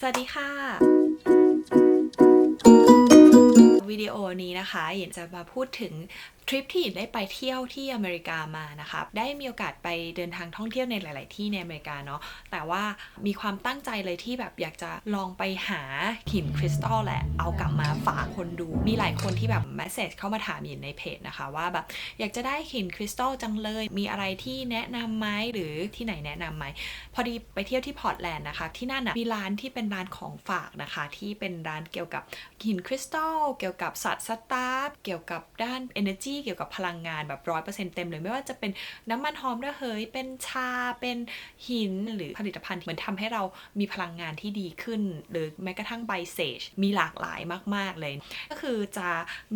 สวัสดีค่ะ วิดีโอนี้นะคะหยินจะมาพูดถึง ทริปที่หยินได้ไปเที่ยวที่อเมริกามานะคะได้มีโอกาสไปเดินทางท่องเที่ยวในหลาย ๆ ที่ในอเมริกาเนาะแต่ว่ามีความตั้งใจเลยที่แบบอยากจะลองไปหาหินคริสตัลแหละเอากลับมาฝากคนดู มีหลายคนที่แบบแมสเซจเข้ามาถามหยินในเพจนะคะ ว่าแบบอยากจะได้หินคริสตัลจังเลย มีอะไรที่แนะนำไหมหรือที่ไหนแนะนำไหมพอดีไปเที่ยวที่พอร์ตแลนด์นะคะ ที่นั่นนะมีร้านที่เป็นร้านของฝากนะคะ ที่เป็นร้านเกี่ยวกับหินคริสตัลเกี่ยวกับสัตว์สตาร์เกี่ยวกับด้าน Energy เกี่ยวกับพลังงานแบบร้อยเปอร์เซ็นต์เต็มเลยไม่ว่าจะเป็นน้ำมันหอมระเหย เป็นชาเป็นหินหรือผลิตภัณฑ์เหมือนทำให้เรามีพลังงานที่ดีขึ้น หรือแม้กระทั่งไบเซจมีหลากหลายมาก ๆเลย ก็คือจะ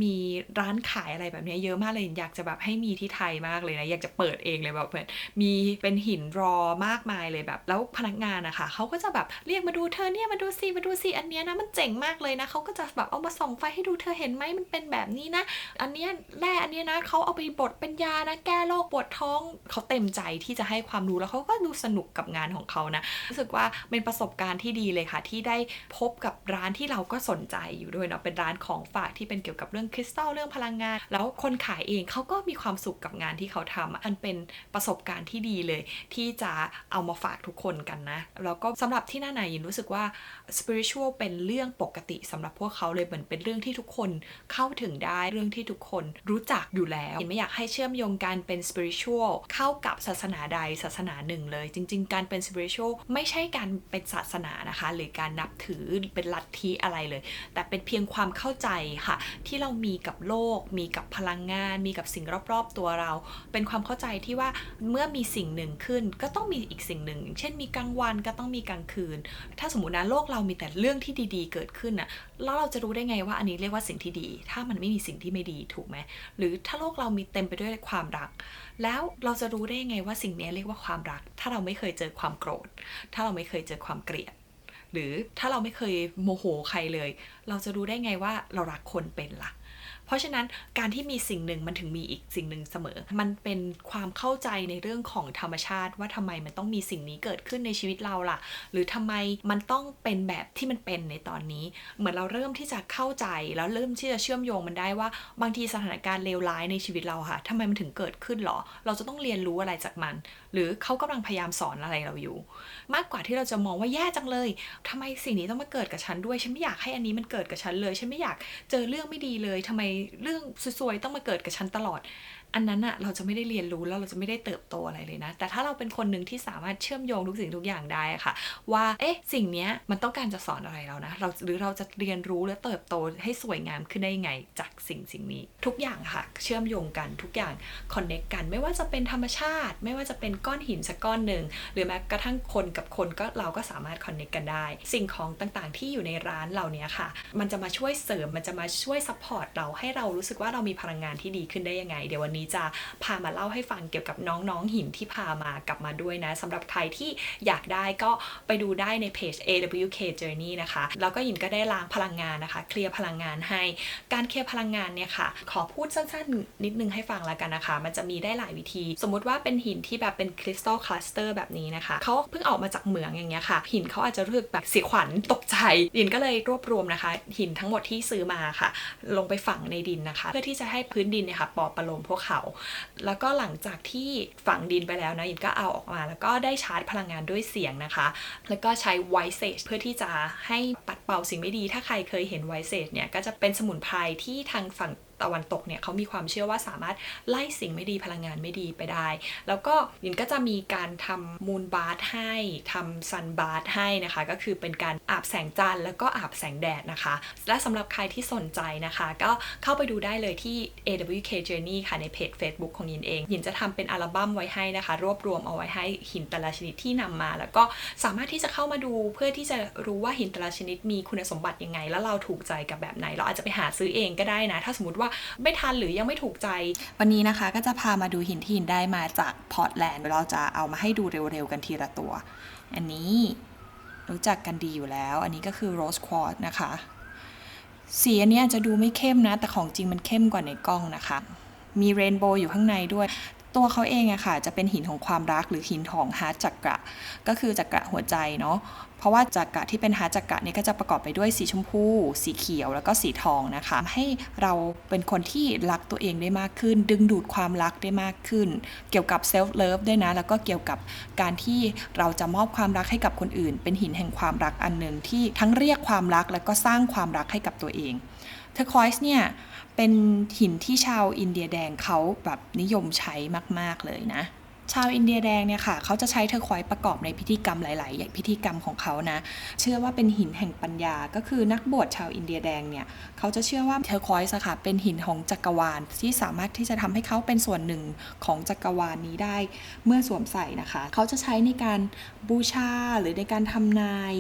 มีร้านขายอะไรแบบนี้เยอะมากเลยอยากจะแบบให้มีที่ไทยมากเลยนะอยากจะเปิดเองเลยแบบเหมือนมีเป็นหินรอมากมายเลยแบบ แล้วพนักงานนะคะเขาก็จะแบบเรียกมาดูเธอเนี่ยมาดูสิมาดูสิอันเนี้ยนะมันเจ๋งมากเลยนะเขาก็จะแบบเอามาส่องไฟให้ดูเธอเห็นไหมมันเป็นแบบนี้นะ อันเนี้ยแร่อันนี้ยนะเขาเอาไปบดเป็นยานะแก้โรคปวดท้องเขาเต็มใจที่จะให้ความรู้แล้วเขาก็ดูสนุกกับงานของเขานะรู้สึกว่าเป็นประสบการณ์ที่ดีเลยค่ะ ที่ได้พบกับร้านที่เราก็สนใจอยู่ด้วยเนาะเป็นร้านของฝากที่เป็นเกี่ยวกับเรื่องคริสตัลเรื่องพลังงาน แล้วคนขายเองเขาก็มีความสุขกับงานที่เขาทำอันเป็นประสบการณ์ที่ดีเลย ที่จะเอามาฝากทุกคนกันนะแล้วก็สำหรับที่หน้าไหนยินรู้สึกว่า spiritual เป็นเรื่องปกติสำหรับพวกเขาเลยเหมือนเป็นเรื่องที่ทุกคนเข้าถึงได้เรื่องที่ทุกคนรู้จักอยู่แล้วยินไม่อยากให้เชื่อมโยงการเป็น spiritual เข้ากับศาสนาใดศาสนาหนึ่งเลย จริง ๆ การเป็น spiritual ไม่ใช่การเป็นศาสนานะคะ หรือการนับถือเป็นลัทธิอะไรเลย แต่เป็นเพียงความเข้าใจค่ะ ที่เรามีกับโลก มีกับพลังงาน มีกับสิ่งรอบๆตัวเรา เป็นความเข้าใจที่ว่าเมื่อมีสิ่งหนึ่งขึ้น ก็ต้องมีอีกสิ่งหนึ่ง เช่นมีกลางวันก็ต้องมีกลางคืน ถ้าสมมตินะโลกเรามีแต่เรื่องที่ดีๆ เกิดขึ้นน่ะ แล้วเราจะรู้ได้ไงว่าอันนี้เรียกว่าสิ่งที่ดี ถ้ามันไม่มีสิ่งที่ไม่ดีถูกไหมหรือถ้าโลกเรามีเต็มไปด้วยความรัก แล้วเราจะรู้ได้ไงว่าสิ่งนี้เรียกว่าความรัก ถ้าเราไม่เคยเจอความโกรธ ถ้าเราไม่เคยเจอความเกลียด หรือถ้าเราไม่เคยโมโหใครเลย เราจะรู้ได้ไงว่าเรารักคนเป็นล่ะ เพราะฉะนั้นการที่มีสิ่งหนึ่งมันถึงมีอีกสิ่งหนึ่งเสมอ มันเป็นความเข้าใจในเรื่องของธรรมชาติ ว่าทำไมมันต้องมีสิ่งนี้เกิดขึ้นในชีวิตเราล่ะ หรือทำไมมันต้องเป็นแบบที่มันเป็นในตอนนี้ เหมือนเราเริ่มที่จะเข้าใจแล้วเริ่มที่จะเชื่อมโยงมันได้ว่าบางทีสถานการณ์เลวร้ายในชีวิตเราค่ะทำไมมันถึงเกิดขึ้นหรอ เราจะต้องเรียนรู้อะไรจากมัน หรือเขากำลังพยายามสอนอะไรเราอยู่ มากกว่าที่เราจะมองว่าแย่จังเลยทำไมสิ่งนี้ต้องมาเกิดกับฉันด้วย ฉันไม่อยากให้อันนี้มันเกิดกับฉันเลย ฉันไม่อยากเจอเรื่องไม่ดีเลยทำไมเรื่องซวยๆต้องมาเกิดกับฉันตลอด อันนั้นอะเราจะไม่ได้เรียนรู้แล้วเราจะไม่ได้เติบโตอะไรเลยนะ แต่ถ้าเราเป็นคนหนึ่งที่สามารถเชื่อมโยงทุกสิ่งทุกอย่างได้ค่ะ ว่าเอ๊ะสิ่งเนี้ยมันต้องการจะสอนอะไรเรานะเราหรือเราจะเรียนรู้และเติบโตให้สวยงามขึ้นได้ยังไงจากสิ่งสิ่งนี้ ทุกอย่างค่ะ เชื่อมโยงกันทุกอย่างคอนเน็กกัน ไม่ว่าจะเป็นธรรมชาติ ไม่ว่าจะเป็นก้อนหินสักก้อนหนึ่งหรือแม้กระทั่งคนกับคนก็เราก็สามารถคอนเน็กกันได้ สิ่งของต่างๆ ที่อยู่ในร้านเหล่านี้ค่ะ มันจะมาช่วยเสริมมันจะมาช่วยซัพพอร์ตเราให้เรารู้สึกว่าเรามีพลังงานที่ดีขึ้นได้ยังไงเดี๋ยววันนี้จะพามาเล่าให้ฟังเกี่ยวกับน้องๆหินที่พามากลับมาด้วยนะสำหรับใครที่อยากได้ก็ไปดูได้ในเพจ AWK Journey นะคะ แล้วก็หินก็ได้ล้างพลังงานนะคะ เคลียร์พลังงานให้ การเคลียร์พลังงานเนี่ยค่ะ ขอพูดสั้นๆ นิดนึงให้ฟังแล้วกันนะคะ มันจะมีได้หลายวิธี สมมุติว่าเป็นหินที่แบบเป็นคริสตัลคลัสเตอร์แบบนี้นะคะ เขาเพิ่งออกมาจากเหมืองอย่างเงี้ยค่ะ หินเขาอาจจะรู้สึกแบบเสียขวัญตกใจ หินก็เลยรวบรวมนะคะ หินทั้งหมดที่ซื้อมาค่ะ ลงไปฝังในดินนะคะ เพื่อที่จะให้พื้นดินเนี่ยค่ะปลอบประโลมพวกเขา แล้วก็หลังจากที่ฝังดินไปแล้วนะยินก็เอาออกมา แล้วก็ได้ชาร์จพลังงานด้วยเสียงนะคะ แล้วก็ใช้ไวเซจเพื่อที่จะให้ปัดเป่าสิ่งไม่ดี ถ้าใครเคยเห็นไวเซจเนี่ยก็จะเป็นสมุนไพรที่ทางฝั่ง ตะวันตกเนี่ยเขามีความเชื่อว่าสามารถไล่สิ่งไม่ดีพลังงานไม่ดีไปได้ แล้วก็ยินก็จะมีการทำมูนบาร์ให้ทำซันบาร์ให้นะคะ ก็คือเป็นการอาบแสงจันทร์แล้วก็อาบแสงแดดนะคะ และสำหรับใครที่สนใจนะคะ ก็เข้าไปดูได้เลยที่ AWK Journey ค่ะในเพจ Facebook ของยินเองยินจะทำเป็นอัลบั้มไว้ให้นะคะ รวบรวมเอาไว้ให้หินแต่ละชนิดที่นำมา แล้วก็สามารถที่จะเข้ามาดูเพื่อที่จะรู้ว่าหินแต่ละชนิดมีคุณสมบัติยังไง แล้วเราถูกใจกับแบบไหน เราอาจจะไปหาซื้อเองก็ได้นะ ถ้าสมมติว่าไม่ทันหรือยังไม่ถูกใจ วันนี้นะคะก็จะพามาดูหินที่หินได้มาจากพอร์ตแลนด์เราจะเอามาให้ดูเร็วๆกันทีละตัว อันนี้รู้จักกันดีอยู่แล้ว อันนี้ก็คือโรสควอตนะคะ สีอันนี้อาจจะดูไม่เข้มนะ แต่ของจริงมันเข้มกว่าในกล้องนะคะ มีเรนโบว์อยู่ข้างในด้วย ตัวเขาเองอะค่ะจะเป็นหินของความรักหรือหินของฮาร์ดจักระก็คือจักระหัวใจเนาะเพราะว่าจักระที่เป็นฮาร์ดจักระนี่ก็จะประกอบไปด้วยสีชมพู สีเขียวแล้วก็สีทองนะคะ ให้เราเป็นคนที่รักตัวเองได้มากขึ้น ดึงดูดความรักได้มากขึ้น เกี่ยวกับเซลฟ์เลิฟด้วยนะ แล้วก็เกี่ยวกับการที่เราจะมอบความรักให้กับคนอื่น เป็นหินแห่งความรักอันหนึ่งที่ทั้งเรียกความรักแล้วก็สร้างความรักให้กับตัวเองเทอร์คอยส์เนี่ย เป็นหินที่ชาวอินเดียแดงเขาแบบนิยมใช้มาก ๆ เลยนะ ชาวอินเดียแดงเนี่ยค่ะเขาจะใช้เทอร์ควอยส์ประกอบในพิธีกรรมหลายๆอย่างพิธีกรรมของเขานะ เชื่อว่าเป็นหินแห่งปัญญา ก็คือนักบวชชาวอินเดียแดงเนี่ยเขาจะเชื่อว่าเทอร์ควอยส์อะค่ะเป็นหินของจักรวาลที่สามารถที่จะทำให้เขาเป็นส่วนหนึ่งของจักรวาลนี้ได้เมื่อสวมใส่นะคะ เขาจะใช้ในการบูชาหรือในการทำนาย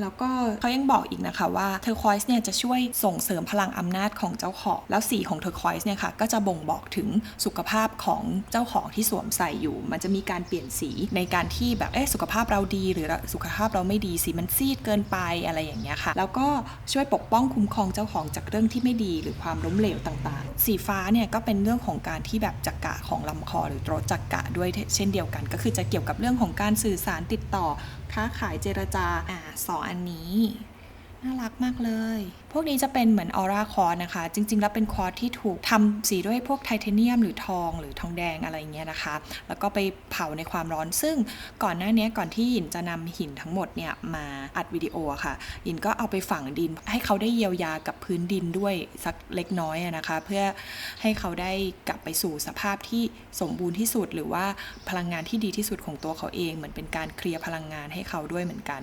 แล้วก็เขายังบอกอีกนะคะว่าเทอร์ควอยส์เนี่ยจะช่วยส่งเสริมพลังอำนาจของเจ้าของ แล้วสีของเทอร์ควอยส์เนี่ยค่ะก็จะบ่งบอกถึงสุขภาพของเจ้าของที่สวมใส่อยู่ มันจะมีการเปลี่ยนสีในการที่แบบเอ๊ะสุขภาพเราดี หรือสุขภาพเราไม่ดีสีมันซีดเกินไปอะไรอย่างเงี้ยค่ะ แล้วก็ช่วยปกป้องคุ้มครองเจ้าของจากเรื่องที่ไม่ดีหรือความล้มเหลวต่างๆ สีฟ้าเนี่ยก็เป็นเรื่องของการที่แบบจักระของลำคอ หรือโตรจักระด้วยเช่นเดียวกัน ก็คือจะเกี่ยวกับเรื่องของการสื่อสารติดต่อค้าขายเจรจาอ่าสองอันนี้ น่ารักมากเลยพวกนี้จะเป็นเหมือนออร่าคอร์สนะคะ จริง ๆ แล้วเป็นคอร์สที่ถูกทำสีด้วยพวกไทเทเนียมหรือทองหรือทองแดงอะไรเงี้ยนะคะ แล้วก็ไปเผาในความร้อน ซึ่งก่อนหน้านี้ก่อนที่หยินจะนำหินทั้งหมดเนี่ยมาอัดวิดีโอะค่ะหยินก็เอาไปฝังดิน ให้เขาได้เยียวยากับพื้นดินด้วยสักเล็กน้อยนะคะ เพื่อให้เขาได้กลับไปสู่สภาพที่สมบูรณ์ที่สุด หรือว่าพลังงานที่ดีที่สุดของตัวเขาเอง เหมือนเป็นการเคลียร์พลังงานให้เขาด้วยเหมือนกัน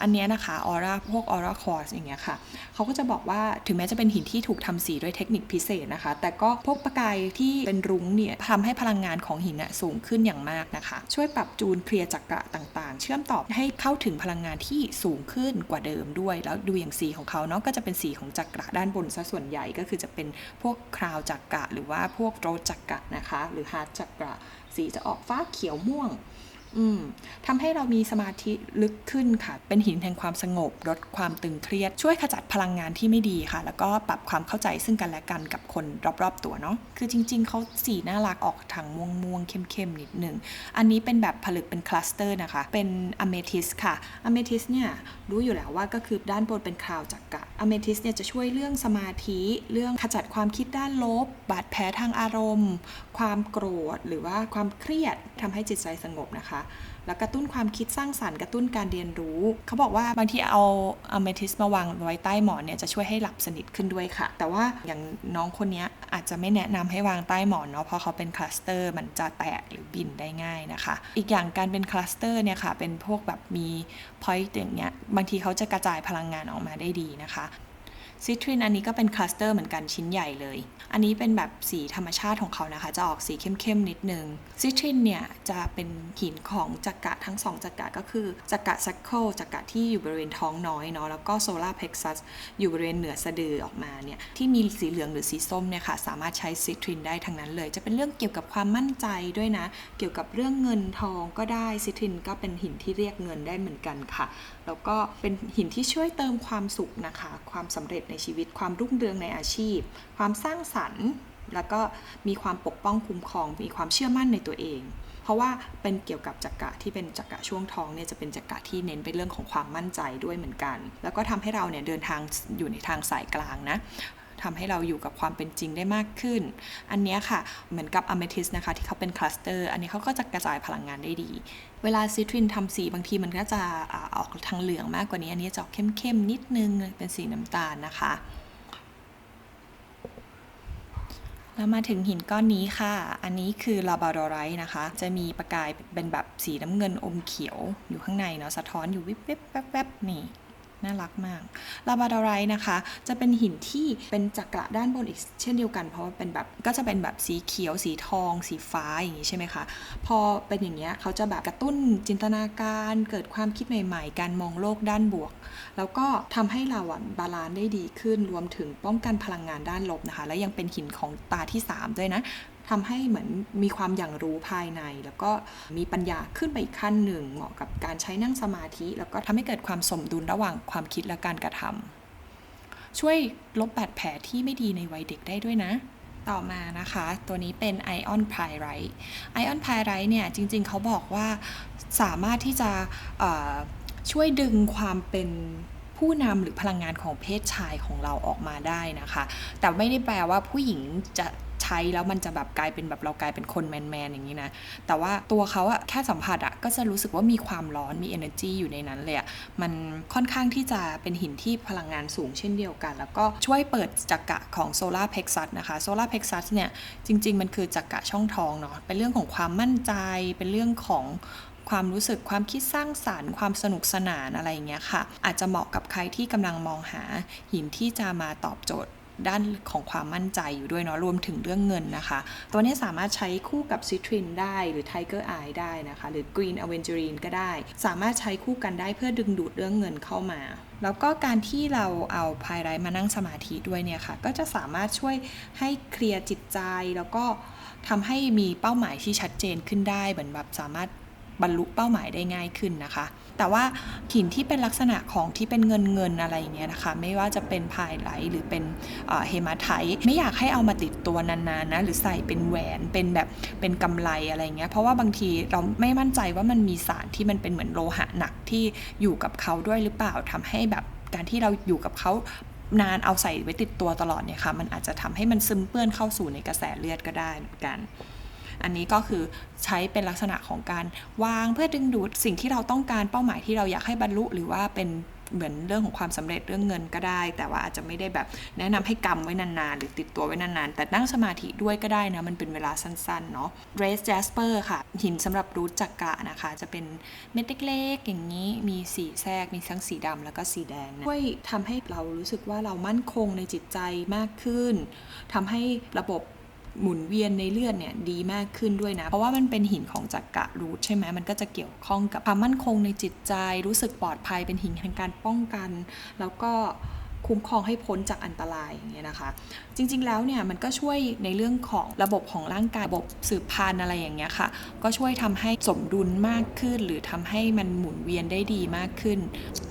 อันเนี้ยนะคะออร่าพวกออร่าคอร์สอย่างเงี้ยค่ะเขาก็จะะบอกว่าถึงแม้จะเป็นหินที่ถูกทำสีด้วยเทคนิคพิเศษนะคะ แต่ก็พวกประกายที่เป็นรุ้งเนี่ยทำให้พลังงานของหินน่ะสูงขึ้นอย่างมากนะคะ ช่วยปรับจูนเคลียร์จักระต่างๆ เชื่อมต่อให้เข้าถึงพลังงานที่สูงขึ้นกว่าเดิมด้วย แล้วดูอย่างสีของเขาเนาะก็จะเป็นสีของจักระด้านบนซะส่วนใหญ่ก็คือจะเป็นพวกคราวจักระหรือว่าพวกโรจักระนะคะ หรือฮาร์ดจักระสีจะออกฟ้าเขียวม่วง อืมทำให้เรามีสมาธิลึกขึ้นค่ะ เป็นหินแห่งความสงบ ลดความตึงเครียด ช่วยขจัดพลังงานที่ไม่ดีค่ะ แล้วก็ปรับความเข้าใจซึ่งกันและกันกับคนรอบๆ ตัวเนาะ คือจริง ๆ เขาสีน่ารักออกทางม่วงม่วงๆเข้มๆ นิดนึงอันนี้เป็นแบบผลึกเป็นคลัสเตอร์นะคะ เป็นอเมทิสค่ะ อเมทิสเนี่ยรู้อยู่แล้วว่าก็คือด้านบนเป็นคราวจักระอเมทิสเนี่ยจะช่วยเรื่องสมาธิ เรื่องขจัดความคิดด้านลบ บาดแผลทางอารมณ์ ความโกรธ หรือว่าความเครียดทำให้จิตใจสงบนะคะแล้วกระตุ้นความคิดสร้างสรรค์กระตุ้นการเรียนรู้ เขาบอกว่าบางทีเอาอเมทิสมาวางไว้ใต้หมอนเนี่ยจะช่วยให้หลับสนิทขึ้นด้วยค่ะ แต่ว่าอย่างน้องคนนี้อาจจะไม่แนะนำให้วางใต้หมอนเนาะเพราะเขาเป็นคลัสเตอร์มันจะแตกหรือบินได้ง่ายนะคะ อีกอย่างการเป็นคลัสเตอร์เนี่ยค่ะเป็นพวกแบบมีพอยต์อย่างเงี้ยบางทีเขาจะกระจายพลังงานออกมาได้ดีนะคะ ซิตรินอันนี้ก็เป็นคลัสเตอร์เหมือนกันชิ้นใหญ่เลย อันนี้เป็นแบบสีธรรมชาติของเขานะคะ จะออกสีเข้มๆนิดนึงซิตรินเนี่ยจะเป็นหินของจักระทั้งสองจักระก็คือจักระซัคโคจักระที่อยู่บริเวณท้องน้อยเนาะแล้วก็โซลาร์เพกซัสอยู่บริเวณเหนือสะดือออกมาเนี่ยที่มีสีเหลืองหรือสีส้มเนี่ยค่ะสามารถใช้ซิตรินได้ทั้งนั้นเลย จะเป็นเรื่องเกี่ยวกับความมั่นใจด้วยนะ เกี่ยวกับเรื่องเงินทองก็ได้ซิตรินก็เป็นหินที่เรียกเงินได้เหมือนกันค่ะแล้วก็เป็นหินที่ช่วยเติมความสุขนะคะ ความสำเร็จในชีวิต ความรุ่งเรืองในอาชีพ ความสร้างสรรค์ แล้วก็มีความปกป้องคุ้มครอง มีความเชื่อมั่นในตัวเอง เพราะว่าเป็นเกี่ยวกับจักระที่เป็นจักระช่วงท้องเนี่ยจะเป็นจักระที่เน้นไปเรื่องของความมั่นใจด้วยเหมือนกัน แล้วก็ทำให้เราเนี่ยเดินทางอยู่ในทางสายกลางนะ ทำให้เราอยู่กับความเป็นจริงได้มากขึ้น อันนี้ค่ะ เหมือนกับอเมทิสนะคะ ที่เขาเป็นคลัสเตอร์อันนี้เขาก็จะกระจายพลังงานได้ดี เวลาซิตรินทำสีบางทีมันก็จะออกทางเหลืองมากกว่านี้ อันนี้จะออกเข้มๆนิดนึงเป็นสีน้ำตาลนะคะแล้วมาถึงหินก้อนนี้ค่ะ อันนี้คือลาบาดอไรต์นะคะ จะมีประกายเป็นแบบสีน้ำเงินอมเขียวอยู่ข้างในเนาะ สะท้อนอยู่วิบวิบแวบแวบนี่ น่ารักมากลาบาดอไรนะคะ จะเป็นหินที่เป็นจักระด้านบนอีกเช่นเดียวกัน เพราะว่าเป็นแบบก็จะเป็นแบบสีเขียว สีทอง สีฟ้าอย่างนี้ใช่ไหมคะ พอเป็นอย่างเงี้ยเขาจะแบบกระตุ้นจินตนาการเกิดความคิดใหม่ๆ การมองโลกด้านบวก แล้วก็ทำให้เราอะบาลานซ์ได้ดีขึ้นรวมถึงป้องกันพลังงานด้านลบนะคะ และยังเป็นหินของตาที่ 3 ด้วยนะ ทำให้เหมือนมีความอย่างรู้ภายใน แล้วก็มีปัญญาขึ้นไปอีกขั้นหนึ่ง เหมาะกับการใช้นั่งสมาธิ แล้วก็ทำให้เกิดความสมดุลระหว่างความคิดและการกระทำช่วยลบบาดแผลที่ไม่ดีในวัยเด็กได้ด้วยนะต่อมานะคะ ตัวนี้เป็น Ion Pyrite Ion Pyrite เนี่ยจริงๆ เขาบอกว่าสามารถที่จะช่วยดึงความเป็นผู้นำหรือพลังงานของเพศชายของเราออกมาได้นะคะ แต่ไม่ได้แปลว่าผู้หญิงจะ ใช้แล้วมันจะแบบกลายเป็นแบบเรากลายเป็นคนแมนๆอย่างนี้นะ แต่ว่าตัวเขาอะแค่สัมผัสอะก็จะรู้สึกว่ามีความร้อนมี energy อยู่ในนั้นเลยอะมันค่อนข้างที่จะเป็นหินที่พลังงานสูงเช่นเดียวกัน แล้วก็ช่วยเปิดจักระของโซลาร์เพ x ซัสนะคะโซลาร์เพ x ซัสเนี่ยจริง ๆ มันคือจักระช่องทองเนาะเป็นเรื่องของความมั่นใจเป็นเรื่องของความรู้สึกความคิดสร้างสารรค์ ความสนุกสนานอะไรอย่างเงี้ยค่ะ อาจจะเหมาะกับใครที่กำลังมองหาหินที่จะมาตอบโจทย์ ด้านของความมั่นใจอยู่ด้วยเนาะรวมถึงเรื่องเงินนะคะ ตัวนี้สามารถใช้คู่กับซิตรินได้หรือ Tiger Eye ได้นะคะ หรือ Green Aventurine ก็ได้ สามารถใช้คู่กันได้เพื่อดึงดูดเรื่องเงินเข้ามา แล้วก็การที่เราเอาพายไรมานั่งสมาธิด้วยเนี่ยค่ะ ก็จะสามารถช่วยให้เคลียร์จิตใจแล้วก็ทำให้มีเป้าหมายที่ชัดเจนขึ้นได้เหมือนแบบสามารถ บรรลุเป้าหมายได้ง่ายขึ้นนะคะ แต่ว่าหินที่เป็นลักษณะของที่เป็นเงินเงินอะไรอย่างเงี้ยนะคะ ไม่ว่าจะเป็นพายไลท์หรือเป็นเฮมาไทไม่อยากให้เอามาติดตัวนานๆนะหรือใส่เป็นแหวนเป็นแบบเป็นกำไรอะไรเงี้ยเพราะว่าบางทีเราไม่มั่นใจว่ามันมีสารที่มันเป็นเหมือนโลหะหนักที่อยู่กับเขาด้วยหรือเปล่าทำให้แบบการที่เราอยู่กับเขานานเอาใส่ไว้ติดตัวตลอดเนี่ยค่ะมันอาจจะทำให้มันซึมเปื้อนเข้าสู่ในกระแสเลือดก็ได้เหมือนกัน อันนี้ก็คือใช้เป็นลักษณะของการวางเพื่อดึงดูดสิ่งที่เราต้องการเป้าหมายที่เราอยากให้บรรลุ หรือว่าเป็นเหมือนเรื่องของความสำเร็จเรื่องเงินก็ได้ แต่ว่าอาจจะไม่ได้แบบแนะนำให้กำไว้นานๆ หรือติดตัวไว้นานๆ แต่นั่งสมาธิด้วยก็ได้นะ มันเป็นเวลาสั้นๆ เนาะ Race Jasper ค่ะ หินสำหรับรูทจักระนะคะ จะเป็นเม็ดเล็กๆ อย่างนี้มีสีแทรกมีทั้งสีดำแล้วก็สีแดงช่วยทำให้เรารู้สึกว่าเรามั่นคงในจิตใจมากขึ้นทำให้ระบบ หมุนเวียนในเลือดเนี่ยดีมากขึ้นด้วยนะ เพราะว่ามันเป็นหินของจักระรูทใช่ไหมมันก็จะเกี่ยวข้องกับความมั่นคงในจิตใจ รู้สึกปลอดภัยเป็นหินแห่งการป้องกัน แล้วก็คุ้มครองให้พ้นจากอันตรายอย่างเงี้ยนะคะ จริงๆแล้วเนี่ยมันก็ช่วยในเรื่องของระบบของร่างกายระบบสืบพันธุ์อะไรอย่างเงี้ยค่ะ ก็ช่วยทำให้สมดุลมากขึ้น หรือทำให้มันหมุนเวียนได้ดีมากขึ้น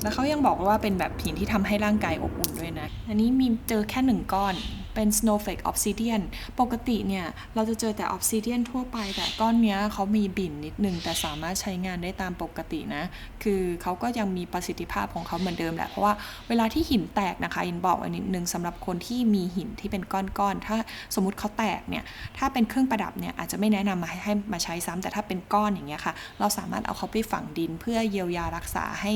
แล้วเขายังบอกว่าเป็นแบบหินที่ทำให้ร่างกายอบอุ่นด้วยนะ อันนี้มีเจอแค่หนึ่งก้อน เป็น snowflake obsidian ปกติเนี่ย เราจะเจอแต่ obsidian ทั่วไป แต่ก้อนเนี้ยเขามีบิ่นนิดนึง แต่สามารถใช้งานได้ตามปกตินะ คือเขาก็ยังมีประสิทธิภาพของเขาเหมือนเดิมแหละ เพราะว่าเวลาที่หินแตกนะคะยินบอกไว้นิดนึงสำหรับคนที่มีหินที่เป็นก้อนๆ ถ้าสมมติเขาแตกเนี่ย ถ้าเป็นเครื่องประดับเนี่ยอาจจะไม่แนะนำมาให้ให้มาใช้ซ้ำแต่ถ้าเป็นก้อนอย่างเงี้ยค่ะ เราสามารถเอาเขาไปฝังดินเพื่อเยียวยารักษาให้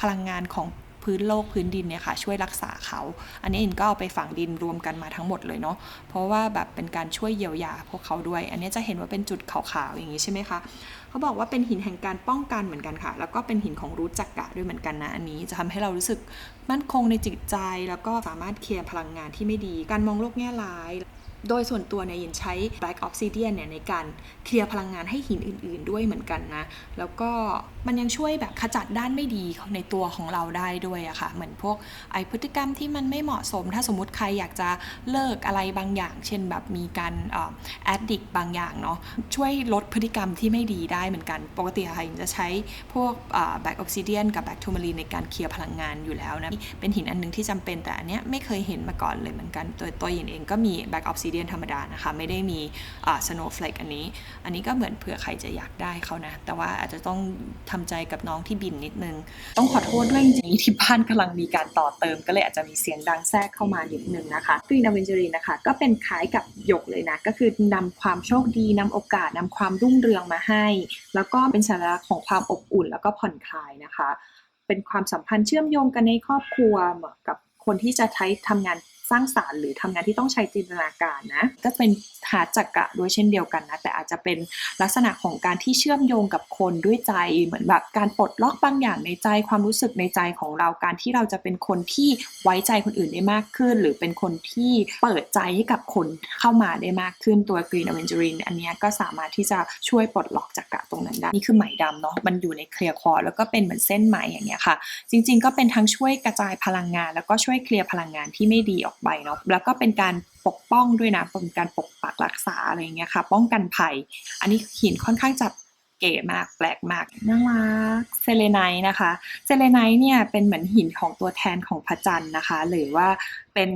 พลังงานของ พื้นโลกพื้นดินเนี่ยค่ะช่วยรักษาเขา อันนี้อินก็เอาไปฝังดินรวมกันมาทั้งหมดเลยเนาะเพราะว่าแบบเป็นการช่วยเยียวยาพวกเขาด้วย อันนี้จะเห็นว่าเป็นจุดขาวๆอย่างนี้ใช่ไหมคะเขาบอกว่าเป็นหินแห่งการป้องกันเหมือนกันค่ะ แล้วก็เป็นหินของรูทจักระด้วยเหมือนกันนะอันนี้จะทำให้เรารู้สึกมั่นคงในจิตใจ แล้วก็สามารถเคลียร์พลังงานที่ไม่ดี การมองโลกแง่ร้ายโดยส่วนตัวเนี่ยยินใช้ Black Obsidian เนี่ยในการเคลียร์พลังงานให้หินอื่น ๆ ด้วยเหมือนกันนะ แล้วก็ มันยังช่วยแบบขจัดด้านไม่ดีในตัวของเราได้ด้วยอะค่ะเหมือนพวกไอพฤติกรรมที่มันไม่เหมาะสม ถ้าสมมติใครอยากจะเลิกอะไรบางอย่าง เช่นแบบมีการแอดดิกบางอย่างเนาะช่วยลดพฤติกรรมที่ไม่ดีได้เหมือนกัน ปกติค่ะจะใช้พวก Black Obsidian กับ Black Tourmaline ในการเคลียร์พลังงานอยู่แล้วนะเป็นหินอันหนึงที่จำเป็นแต่อันเนี้ยไม่เคยเห็นมาก่อนเลยเหมือนกัน ตัวตัวยินเองก็มี Black Obsidian ธรรมดานะคะไม่ได้มี Snowflake อันนี้ อันนี้ก็เหมือนเผื่อใครจะอยากได้เขานะแต่ว่าอาจจะต้องทำใจกับน้องที่บินนิดนึง ต้องขอโทษด้วยจริงๆที่บ้านกำลังมีการต่อเติม ก็เลยอาจจะมีเสียงดังแทรกเข้ามานิดนึงนะคะกรีนอเวนเจอรีนะคะ ก็เป็นคล้ายกับหยกเลยนะ ก็คือนำความโชคดีนำโอกาสนำความรุ่งเรืองมาให้ แล้วก็เป็นสัญลักษณ์ของความอบอุ่นแล้วก็ผ่อนคลายนะคะ เป็นความสัมพันธ์เชื่อมโยงกันในครอบครัวเหมาะกับคนที่จะใช้ทำงาน สร้างสารรค์หรือทำงานที่ต้องใช้จินตนาการนะ ก็เป็นหาจักระด้วยเช่นเดียวกันนะ แต่อาจจะเป็นลักษณะของการที่เชื่อมโยงกับคนด้วยใจเหมือนแบบการปลดล็อกบางอย่างในใจความรู้สึกในใจของเราการที่เราจะเป็นคนที่ไว้ใจคนอื่นได้มากขึ้น หรือเป็นคนที่เปิดใจให้กับคนเข้ามาได้มากขึ้นตัว Green Aventurine อันนี้ก็สามารถที่จะช่วยปลดล็อกจักระตรงนั้นได้นี่คือไหมดำเนาะมันอยู่ในเคลียร์คอแล้วก็เป็นเหมือนเส้นไหมอย่างเงี้ยค่ะ จริง ๆ ก็เป็นทั้งช่วยกระจายพลังงาน แล้วก็ช่วยเคลียร์พลังงานที่ไม่ดีออกไปเนาะแล้วก็เป็นการปกป้องด้วยนะเป็นการปกปักรักษาอะไรอย่างเงี้ยค่ะ ป้องกันภัย อันนี้หินค่อนข้างจะเก๋มากแปลกมากน่ารักเซเลไนท์นะคะเซเลไนท์เนี่ยเป็นเหมือนหินของตัวแทนของพระจันทร์นะคะ หรือว่าเป็น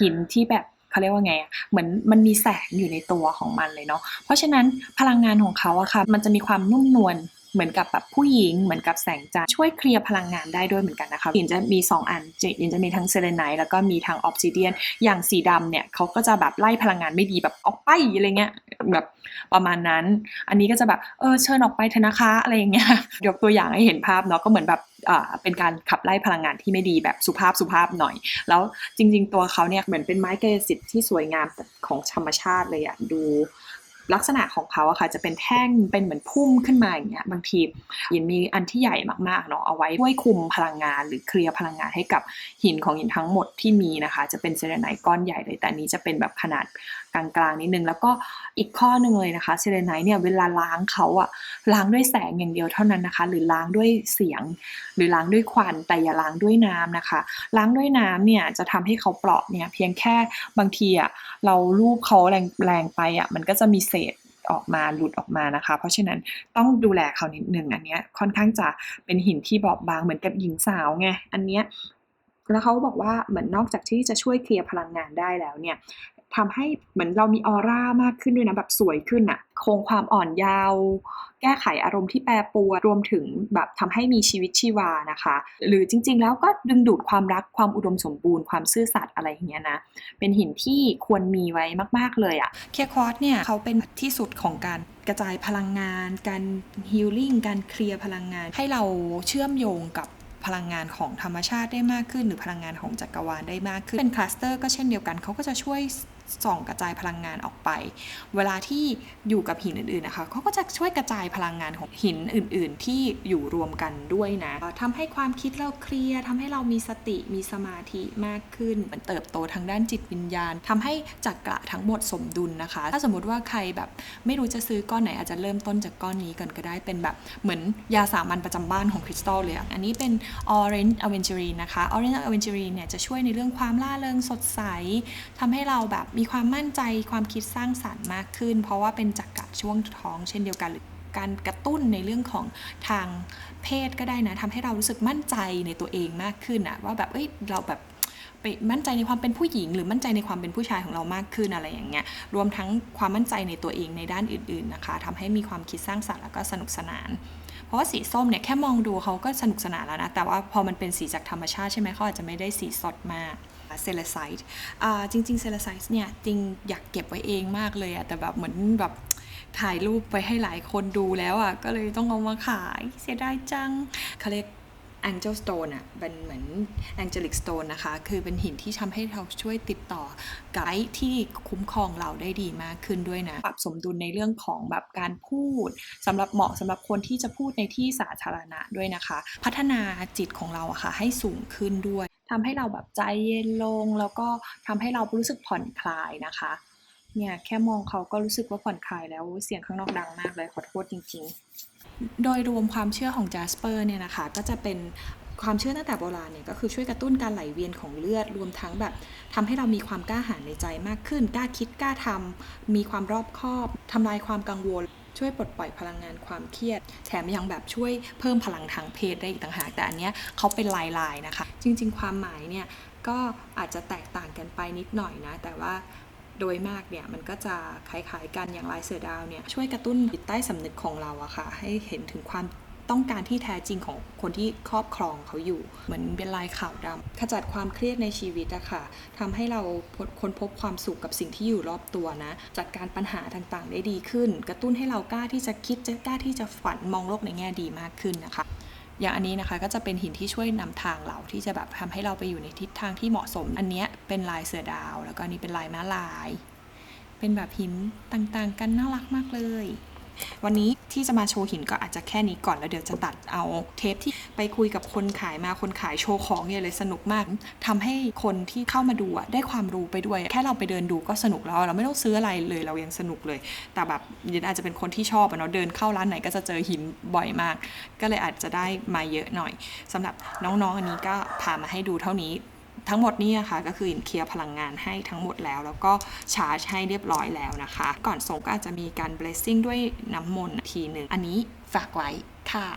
หินที่แบบเขาเรียกว่าไงอะเหมือนมันมีแสงอยู่ในตัวของมันเลยเนาะ เพราะฉะนั้นพลังงานของเขาอะค่ะ มันจะมีความนุ่มนวล เหมือนกับแบบผู้หญิง เหมือนกับแสงจันทร์ช่วยเคลียร์พลังงานได้ด้วยเหมือนกันนะคะหินจะมี 2 อันหินจะมีทั้งเซเลไนท์แล้วก็มีทั้งออ s ซิเดียนอย่างสีดำเนี่ยเขาก็จะแบบไล่พลังงานไม่ดีแบบออกไปอะไรเงี้ยแบบประมาณนั้น อันนี้ก็จะแบบเออเชิญออกไปเถอะนะคะอะไรอย่างเงี้ยยกตัวอย่างให้เห็นภาพเนาะก็เหมือนแบบอ่าเป็นการขับไล่พลังงานที่ไม่ดีแบบสุภาพสุภาพหน่อย แล้วจริง ๆ ตัวเขาเนี่ยเหมือนเป็นไม้กายสิทธิ์ที่สวยงามของธรรมชาติเลยอะดู ลักษณะของเขาอะค่ะจะเป็นแท่งเป็นเหมือนพุ่มขึ้นมาอย่างเงี้ยบางทีหินมีอันที่ใหญ่มากๆเนาะเอาไว้ช่วยคุมพลังงาน หรือเคลียร์พลังงานให้กับหินของหินทั้งหมดที่มีนะคะ จะเป็นเซเลไนท์ก้อนใหญ่เลยแต่นี้จะเป็นแบบขนาดกลางๆนิดนึงแล้วก็อีกข้อหนึ่งเลยนะคะเซเลไนท์เนี่ยเวลาล้างเขาอะล้างด้วยแสงอย่างเดียวเท่านั้นนะคะ หรือล้างด้วยเสียง หรือล้างด้วยควันแต่อย่าล้างด้วยน้ำนะคะ ล้างด้วยน้ำเนี่ยจะทำให้เขาเปราะเนี่ยเพียงแค่บางทีอะเราลูบเขาแรงแรงไปอะมันก็จะมีเศษ ออกมาหลุดออกมานะคะ เพราะฉะนั้นต้องดูแลเขานิดหนึ่งอันเนี้ยค่อนข้างจะเป็นหินที่บอบบางเหมือนกับหญิงสาวไงอันเนี้ยแล้วเขาบอกว่าเหมือนนอกจากที่จะช่วยเคลียร์พลังงานได้แล้วเนี่ย ทำให้เหมือนเรามีออร่ามากขึ้นด้วยนะแบบสวยขึ้นอะคงความอ่อนเยาว์แก้ไขอารมณ์ที่แปรปรวนรวมถึงแบบทำให้มีชีวิตชีวานะคะ หรือจริง ๆ แล้วก็ดึงดูดความรักความอุดมสมบูรณ์ความซื่อสัตย์อะไรอย่างเงี้ยนะ เป็นหินที่ควรมีไว้มาก ๆ เลยอะเคียร์ควอตเนี่ยเขาเป็นที่สุดของการกระจายพลังงาน การฮีลลิ่งการเคลียร์พลังงาน ให้เราเชื่อมโยงกับพลังงานของธรรมชาติได้มากขึ้น หรือพลังงานของจักรวาลได้มากขึ้น เป็นคลัสเตอร์ก็เช่นเดียวกันเขาก็จะช่วย ส่องกระจายพลังงานออกไป เวลาที่อยู่กับหินอื่นๆนะคะเขาก็จะช่วยกระจายพลังงานของหินอื่น ๆ ที่อยู่รวมกันด้วยนะทำให้ความคิดเราเคลียร์ทำให้เรามีสติมีสมาธิมากขึ้นเหมือนเติบโตทางด้านจิตวิญญาณทำให้จักระทั้งหมดสมดุลนะคะ ถ้าสมมติว่าใครแบบไม่รู้จะซื้อก้อนไหนอาจจะเริ่มต้นจากก้อนนี้ก่อนก็ได้เป็นแบบเหมือนยาสามัญประจำบ้านของคริสตัลเลยอันนี้เป็น Orange Aventurine นะคะ Orange Aventurine เนี่ยจะช่วยในเรื่องความล่าเริงสดใสทำให้เราแบบมีความมั่นใจความคิดสร้างสรรค์มากขึ้น เพราะว่าเป็นจักระช่วงท้อง เช่นเดียวกันหรือการกระตุ้นในเรื่องของทางเพศก็ได้นะทำให้เรารู้สึกมั่นใจในตัวเองมากขึ้นอะว่าแบบเอ้ยเราแบบไปมั่นใจในความเป็นผู้หญิง หรือมั่นใจในความเป็นผู้ชายของเรามากขึ้นอะไรอย่างเงี้ยรวมทั้งความมั่นใจในตัวเองในด้านอื่นๆนะคะทำให้มีความคิดสร้างสรรค์แล้วก็สนุกสนาน เพราะว่าสีส้มเนี่ยแค่มองดูเขาก็สนุกสนานแล้วนะแต่ว่าพอมันเป็นสีจากธรรมชาติใช่ไหมเขาอาจจะไม่ได้สีสดมาก เซเลไซต์จริงๆเซเลไซต์เนี่ยจริงอยากเก็บไว้เองมากเลยอะแต่แบบเหมือนแบบถ่ายรูปไปให้หลายคนดูแล้วอะก็เลยต้องเอามาขายเสียดายจังเขาเรียก Angel Stone อะเป็นเหมือน Angelic Stone นะคะ คือเป็นหินที่ทำให้เราช่วยติดต่อไกด์ที่คุ้มครองเราได้ดีมากขึ้นด้วยนะ ปรับสมดุลในเรื่องของแบบการพูดสำหรับเหมาะสำหรับคนที่จะพูดในที่สาธารณะด้วยนะคะ พัฒนาจิตของเราอะค่ะให้สูงขึ้นด้วย ทำให้เราแบบใจเย็นลง แล้วก็ทำให้เรารู้สึกผ่อนคลายนะคะ เนี่ยแค่มองเขาก็รู้สึกว่าผ่อนคลายแล้วเสียงข้างนอกดังมากเลยขอโทษจริง ๆ โดยรวมความเชื่อของจ Jasper เนี่ยนะคะก็จะเป็นความเชื่อตั้งแต่โบราณเนี่ยก็คือช่วยกระตุ้นการไหลเวียนของเลือดรวมทั้งแบบทำให้เรามีความกล้าหาญในใจมากขึ้น กล้าคิดกล้าทำมีความรอบคอบทำลายความกังวล ช่วยปลดปล่อยพลังงานความเครียด แถมยังแบบช่วยเพิ่มพลังทางเพศได้อีกต่างหาก แต่อันเนี้ยเขาเป็นลายลายนะคะ จริง ๆ ความหมายเนี่ยก็อาจจะแตกต่างกันไปนิดหน่อยนะ แต่ว่าโดยมากเนี่ยมันก็จะคล้ายๆกันอย่างลายเสือดาวเนี่ยช่วยกระตุ้นจิตใต้สำนึกของเราอะค่ะให้เห็นถึงความ ต้องการที่แท้จริงของคนที่ครอบครองเขาอยู่ เหมือนเป็นลายขาวดำขจัดความเครียดในชีวิตอะค่ะทำให้เราค้นพบความสุขกับสิ่งที่อยู่รอบตัวนะ จัดการปัญหาต่างๆ ได้ดีขึ้น กระตุ้นให้เรากล้าที่จะคิดจะกล้าที่จะฝันมองโลกในแง่ดีมากขึ้นนะคะอย่างอันนี้นะคะก็จะเป็นหินที่ช่วยนำทางเราที่จะแบบทำให้เราไปอยู่ในทิศทางที่เหมาะสม อันนี้เป็นลายเสือดาว แล้วก็นนี้เป็นลายม้าลาย เป็นแบบหินต่างๆ กันน่ารักมากเลย วันนี้ที่จะมาโชว์หินก็อาจจะแค่นี้ก่อนแล้วเดี๋ยวจะตัดเอาเทปที่ไปคุยกับคนขายมาคนขายโชว์ของเนี่ยเลยสนุกมากทำให้คนที่เข้ามาดูอะได้ความรู้ไปด้วย แค่เราไปเดินดูก็สนุกแล้ว เราไม่ต้องซื้ออะไรเลยเรายังสนุกเลย แต่แบบยินอาจจะเป็นคนที่ชอบเนาะเดินเข้าร้านไหนก็จะเจอหินบ่อยมาก ก็เลยอาจจะได้มาเยอะหน่อยสำหรับน้องๆอันนี้ก็พามาให้ดูเท่านี้ ทั้งหมดนี้นะคะก็คืออินเคลียร์พลังงานให้ทั้งหมดแล้ว แล้วก็ชาร์จให้เรียบร้อยแล้วนะคะ ก่อนส่งก็อาจจะมีการ blessing ด้วยน้ำมนต์ทีหนึ่งอันนี้ฝากไว้ค่ะ